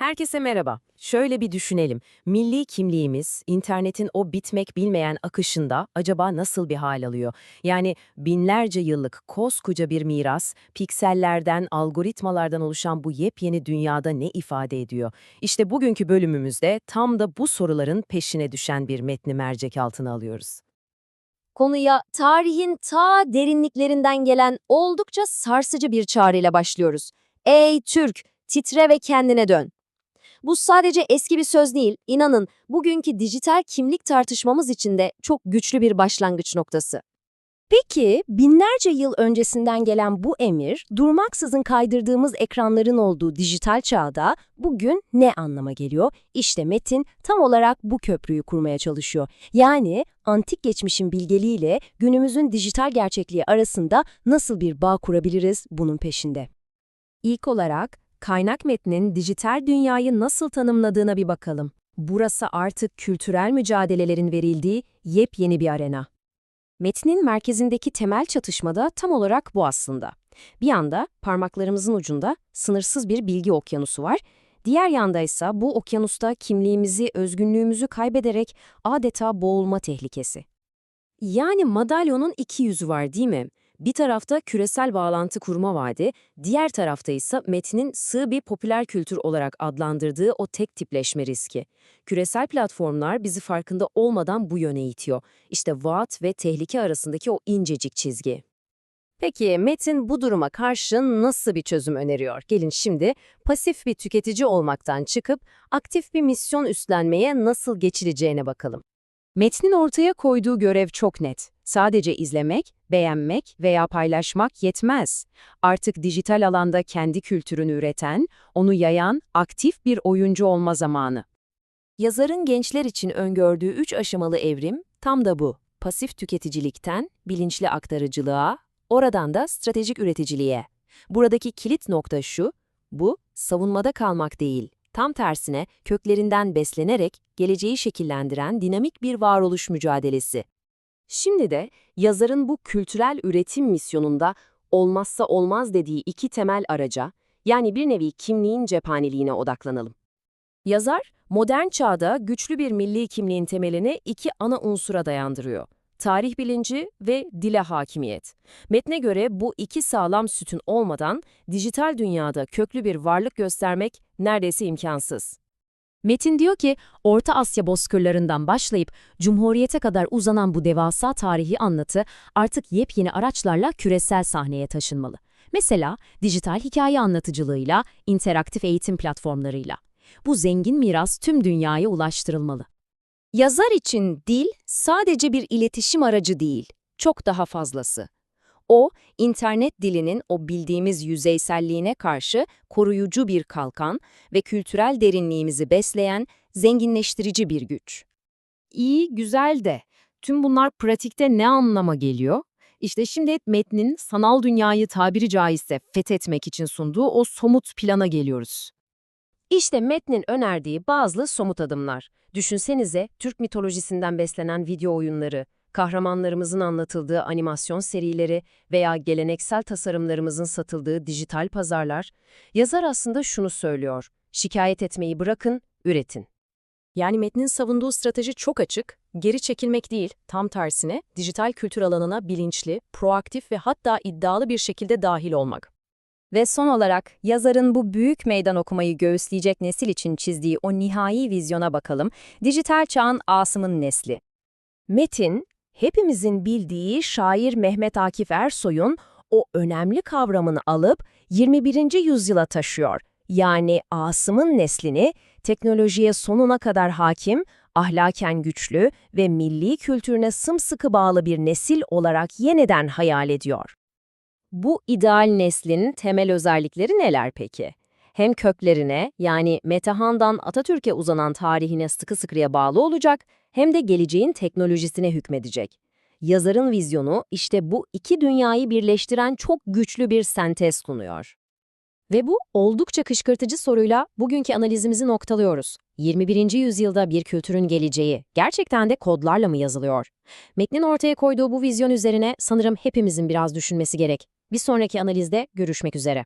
Herkese merhaba. Şöyle bir düşünelim. Milli kimliğimiz, internetin o bitmek bilmeyen akışında acaba nasıl bir hal alıyor? Yani binlerce yıllık koskoca bir miras, piksellerden, algoritmalardan oluşan bu yepyeni dünyada ne ifade ediyor? İşte bugünkü bölümümüzde tam da bu soruların peşine düşen bir metni mercek altına alıyoruz. Konuya tarihin ta derinliklerinden gelen oldukça sarsıcı bir çağrıyla başlıyoruz. Ey Türk, titre ve kendine dön. Bu sadece eski bir söz değil, inanın bugünkü dijital kimlik tartışmamız için de çok güçlü bir başlangıç noktası. Peki, binlerce yıl öncesinden gelen bu emir, durmaksızın kaydırdığımız ekranların olduğu dijital çağda bugün ne anlama geliyor? İşte Metin tam olarak bu köprüyü kurmaya çalışıyor. Yani antik geçmişin bilgeliğiyle günümüzün dijital gerçekliği arasında nasıl bir bağ kurabiliriz bunun peşinde. İlk olarak kaynak metnin dijital dünyayı nasıl tanımladığına bir bakalım. Burası artık kültürel mücadelelerin verildiği yepyeni bir arena. Metnin merkezindeki temel çatışmada tam olarak bu aslında. Bir yanda parmaklarımızın ucunda sınırsız bir bilgi okyanusu var, diğer yanda ise bu okyanusta kimliğimizi, özgünlüğümüzü kaybederek adeta boğulma tehlikesi. Yani madalyonun iki yüzü var değil mi? Bir tarafta küresel bağlantı kurma vaadi, diğer tarafta ise metnin sığ bir popüler kültür olarak adlandırdığı o tek tipleşme riski. Küresel platformlar bizi farkında olmadan bu yöne itiyor. İşte vaat ve tehlike arasındaki o incecik çizgi. Peki Metin bu duruma karşı nasıl bir çözüm öneriyor? Gelin şimdi pasif bir tüketici olmaktan çıkıp aktif bir misyon üstlenmeye nasıl geçileceğine bakalım. Metnin ortaya koyduğu görev çok net. Sadece izlemek, beğenmek veya paylaşmak yetmez. Artık dijital alanda kendi kültürünü üreten, onu yayan aktif bir oyuncu olma zamanı. Yazarın gençler için öngördüğü üç aşamalı evrim tam da bu. Pasif tüketicilikten bilinçli aktarıcılığa, oradan da stratejik üreticiliğe. Buradaki kilit nokta şu, bu savunmada kalmak değil, tam tersine köklerinden beslenerek geleceği şekillendiren dinamik bir varoluş mücadelesi. Şimdi de yazarın bu kültürel üretim misyonunda olmazsa olmaz dediği iki temel araca, yani bir nevi kimliğin cephaneliğine odaklanalım. Yazar, modern çağda güçlü bir milli kimliğin temelini iki ana unsura dayandırıyor. Tarih bilinci ve dile hakimiyet. Metne göre bu iki sağlam sütun olmadan dijital dünyada köklü bir varlık göstermek neredeyse imkansız. Metin diyor ki, Orta Asya bozkırlarından başlayıp Cumhuriyete kadar uzanan bu devasa tarihi anlatı artık yepyeni araçlarla küresel sahneye taşınmalı. Mesela dijital hikaye anlatıcılığıyla, interaktif eğitim platformlarıyla. Bu zengin miras tüm dünyaya ulaştırılmalı. Yazar için dil sadece bir iletişim aracı değil, çok daha fazlası. O, internet dilinin o bildiğimiz yüzeyselliğine karşı koruyucu bir kalkan ve kültürel derinliğimizi besleyen, zenginleştirici bir güç. İyi, güzel de tüm bunlar pratikte ne anlama geliyor? İşte şimdi metnin sanal dünyayı tabiri caizse fethetmek için sunduğu o somut plana geliyoruz. İşte metnin önerdiği bazı somut adımlar. Düşünsenize Türk mitolojisinden beslenen video oyunları, kahramanlarımızın anlatıldığı animasyon serileri veya geleneksel tasarımlarımızın satıldığı dijital pazarlar, yazar aslında şunu söylüyor, şikayet etmeyi bırakın, üretin. Yani metnin savunduğu strateji çok açık, geri çekilmek değil, tam tersine dijital kültür alanına bilinçli, proaktif ve hatta iddialı bir şekilde dahil olmak. Ve son olarak yazarın bu büyük meydan okumayı göğüsleyecek nesil için çizdiği o nihai vizyona bakalım. Dijital çağın Asım'ın nesli. Metin, hepimizin bildiği şair Mehmet Akif Ersoy'un o önemli kavramını alıp 21. yüzyıla taşıyor. Yani Asım'ın neslini teknolojiye sonuna kadar hakim, ahlaken güçlü ve milli kültürüne sımsıkı bağlı bir nesil olarak yeniden hayal ediyor. Bu ideal neslin temel özellikleri neler peki? Hem köklerine yani Metehan'dan Atatürk'e uzanan tarihine sıkı sıkıya bağlı olacak hem de geleceğin teknolojisine hükmedecek. Yazarın vizyonu işte bu iki dünyayı birleştiren çok güçlü bir sentez sunuyor. Ve bu oldukça kışkırtıcı soruyla bugünkü analizimizi noktalıyoruz. 21. yüzyılda bir kültürün geleceği gerçekten de kodlarla mı yazılıyor? Metnin ortaya koyduğu bu vizyon üzerine sanırım hepimizin biraz düşünmesi gerek. Bir sonraki analizde görüşmek üzere.